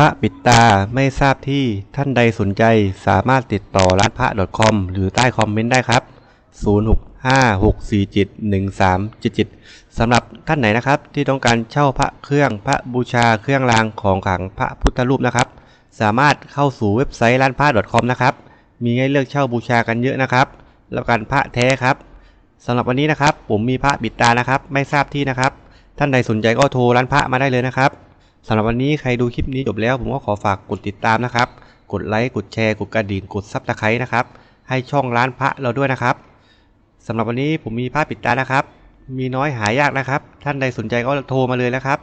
พระปิดตาไม่ทราบที่ท่านใดสนใจสามารถติดต่อร้านพระ .com หรือใต้คอมเมนต์ได้ครับ 0656471377สำหรับท่านไหนนะครับ ที่ต้องการเช่าพระเครื่องพระบูชาเครื่องรางของขลังพระพุทธรูปนะครับ สามารถเข้าสู่เว็บไซต์ร้านพระ .com นะครับ มีให้เลือกเช่าบูชากันเยอะนะครับแล้วกันพระแท้ครับสำหรับวันนี้นะครับ ผมมีพระปิดตานะครับ ไม่ทราบที่นะครับ ท่านใดสนใจก็โทรร้านพระมาได้เลยนะครับ สำหรับวันนี้ใครดูคลิปนี้จบแล้ว ผมก็ขอฝากกดติดตามนะครับ กดไลค์ กดแชร์ กดกระดิ่ง กดซับสไครต์นะครับ ให้ช่องร้านพระเราด้วยนะครับสำหรับวันนี้ผมมีผ้าปิดตานะครับ มีน้อยหายากนะครับ ท่านใดสนใจก็โทรมาเลยนะครับ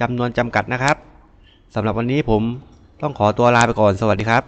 จำนวนจำกัดนะครับสำหรับวันนี้ผมต้องขอตัวลาไปก่อน สวัสดีครับ